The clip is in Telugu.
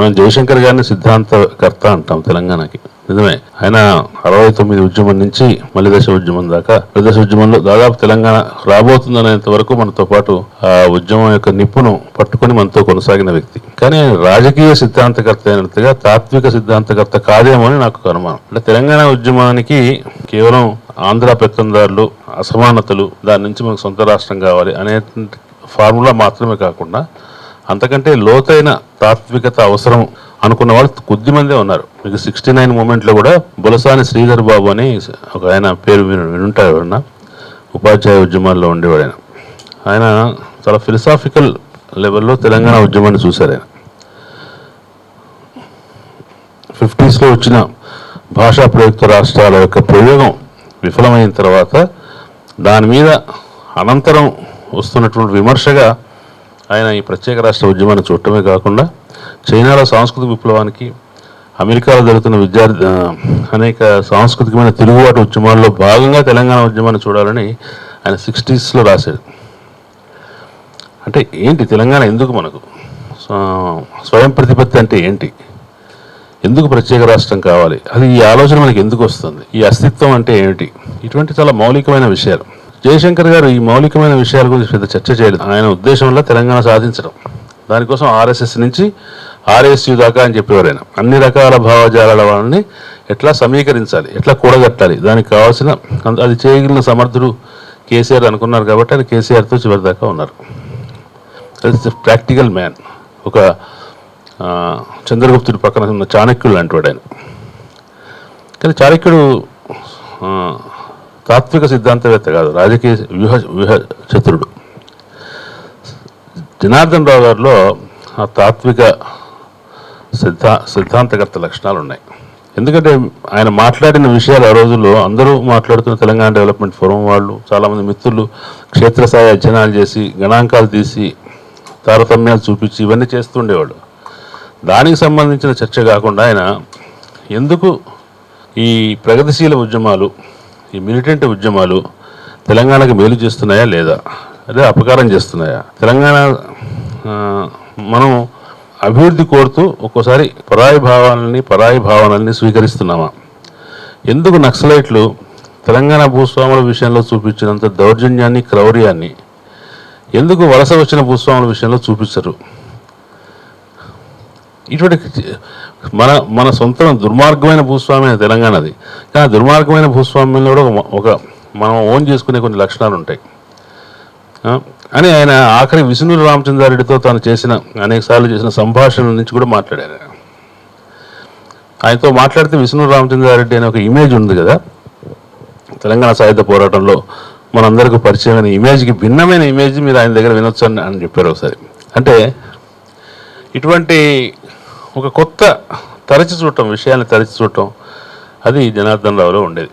మనం జయశంకర్ గారిని సిద్ధాంతకర్త అంటాం తెలంగాణకి. నిజమే. ఆయన అరవై తొమ్మిది ఉద్యమం నుంచి మలిదశ ఉద్యమం దాకా. మలిదశ ఉద్యమంలో దాదాపు తెలంగాణ రాబోతుందనేంత వరకు మనతో పాటు ఆ ఉద్యమం యొక్క నిప్పును పట్టుకొని మనతో కొనసాగిన వ్యక్తి. కానీ రాజకీయ సిద్ధాంతకర్త అయినట్టుగా తాత్విక సిద్ధాంతకర్త కాదేమో అని నాకు అనుమానం. అంటే తెలంగాణ ఉద్యమానికి కేవలం ఆంధ్ర పెత్తందారులు అసమానతలు దాని నుంచి మనకు సొంత రాష్ట్రం కావాలి అనే ఫార్ములా మాత్రమే కాకుండా అంతకంటే లోతైన తాత్వికత అవసరం అనుకున్న వాళ్ళు కొద్ది మందే ఉన్నారు. మీకు సిక్స్టీ నైన్ మూమెంట్లో కూడా బులసాని శ్రీధర్ బాబు అని ఒక ఆయన పేరు విను వినుంటారు ఎవరన్నా? ఉపాధ్యాయ ఉద్యమాల్లో ఉండేవాడు ఆయన ఆయన చాలా ఫిలసాఫికల్ లెవెల్లో తెలంగాణ ఉద్యమాన్ని చూశారు ఆయన. ఫిఫ్టీస్లో వచ్చిన భాషా ప్రయుక్త రాష్ట్రాల యొక్క ప్రయోగం విఫలమైన తర్వాత దాని మీద అనంతరం వస్తున్నటువంటి విమర్శగా ఆయన ఈ ప్రత్యేక రాష్ట్ర ఉద్యమాన్ని చూడటమే కాకుండా చైనాలో సాంస్కృతిక విప్లవానికి అమెరికాలో జరుగుతున్న విద్యార్థి అనేక సాంస్కృతికమైన తిరుగుబాటు ఉద్యమాల్లో భాగంగా తెలంగాణ ఉద్యమాన్ని చూడాలని ఆయన సిక్స్టీస్లో రాశాడు అంటే ఏంటి తెలంగాణ ఎందుకు మనకు? స్వయం ప్రతిపత్తి అంటే ఏంటి? ఎందుకు ప్రత్యేక రాష్ట్రం కావాలి? అది ఈ ఆలోచన మనకి ఎందుకు వస్తుంది? ఈ అస్తిత్వం అంటే ఏమిటి? ఇటువంటి చాలా మౌలికమైన విషయాలు. జయశంకర్ గారు ఈ మౌలికమైన విషయాల గురించి పెద్ద చర్చ చేయలేదు. ఆయన ఉద్దేశంలో తెలంగాణ సాధించడం. దానికోసం ఆర్ఎస్ఎస్ నుంచి ఆర్ఎస్యు దాకా అని చెప్పేవారు ఆయన అన్ని రకాల భావజాలాల వాళ్ళని ఎట్లా సమీకరించాలి? ఎట్లా కూడగట్టాలి? దానికి కావాల్సిన అది చేయగలిగిన సమర్థుడు కేసీఆర్ అనుకున్నారు కాబట్టి ఆయన కేసీఆర్తో చివరి దాకా ఉన్నారు. ప్రాక్టికల్ మ్యాన్ ఒక చంద్రగుప్తుడి పక్కన ఉన్న చాణక్యుడు లాంటి వాడు ఆయన. కానీ చాణక్యుడు తాత్విక సిద్ధాంతవేత్త కాదు రాజకీయ వ్యూహ వ్యూహ చతురుడు జనార్దన్ రావు గారిలో ఆ తాత్విక సిద్ధా సిద్ధాంతకర్త లక్షణాలు ఉన్నాయి ఎందుకంటే ఆయన మాట్లాడిన విషయాలు ఆ రోజుల్లో అందరూ మాట్లాడుతున్న తెలంగాణ డెవలప్మెంట్ ఫోరం వాళ్ళు చాలామంది మిత్రులు క్షేత్రస్థాయి అధ్యయనాలు చేసి గణాంకాలు తీసి తారతమ్యాలు చూపించి ఇవన్నీ చేస్తుండేవాళ్ళు దానికి సంబంధించిన చర్చ కాకుండా ఆయన ఎందుకు ఈ ప్రగతిశీల ఉద్యమాలు ఈ మిలిటెంట్ ఉద్యమాలు తెలంగాణకు మేలు చేస్తున్నాయా లేదా? అదే అపకారం చేస్తున్నాయా? తెలంగాణ మనం అభివృద్ధి కోరుతూ ఒక్కోసారి పరాయి భావాలని పరాయి భావనల్ని స్వీకరిస్తున్నామా? ఎందుకు నక్సలైట్లు తెలంగాణ భూస్వాముల విషయంలో చూపించినంత దౌర్జన్యాన్ని క్రౌర్యాన్ని ఎందుకు వలస వచ్చిన భూస్వాముల విషయంలో చూపించరు? ఇటువంటి మన మన సొంతం దుర్మార్గమైన భూస్వామ్యం తెలంగాణది. కానీ దుర్మార్గమైన భూస్వామ్యంలో కూడా ఒక- మనం ఓన్ చేసుకునే కొన్ని లక్షణాలు ఉంటాయి. అని ఆయన ఆఖరి విష్ణు రామచంద్రారెడ్డితో తాను చేసిన అనేక సార్లు చేసిన సంభాషణల నుంచి కూడా మాట్లాడారు ఆయనతో మాట్లాడితే విష్ణు రామచంద్రారెడ్డి అనే ఒక ఇమేజ్ ఉంది కదా. తెలంగాణ సాయుధ పోరాటంలో మనందరికీ పరిచయమైన ఇమేజ్కి భిన్నమైన ఇమేజ్ మీరు ఆయన దగ్గర వినొచ్చు అని చెప్పారు ఒకసారి. అంటే ఇటువంటి ఒక కొత్త తరచి చూడటం విషయాన్ని తరచి చూడటం అది జనార్దన్ రావులో ఉండేది.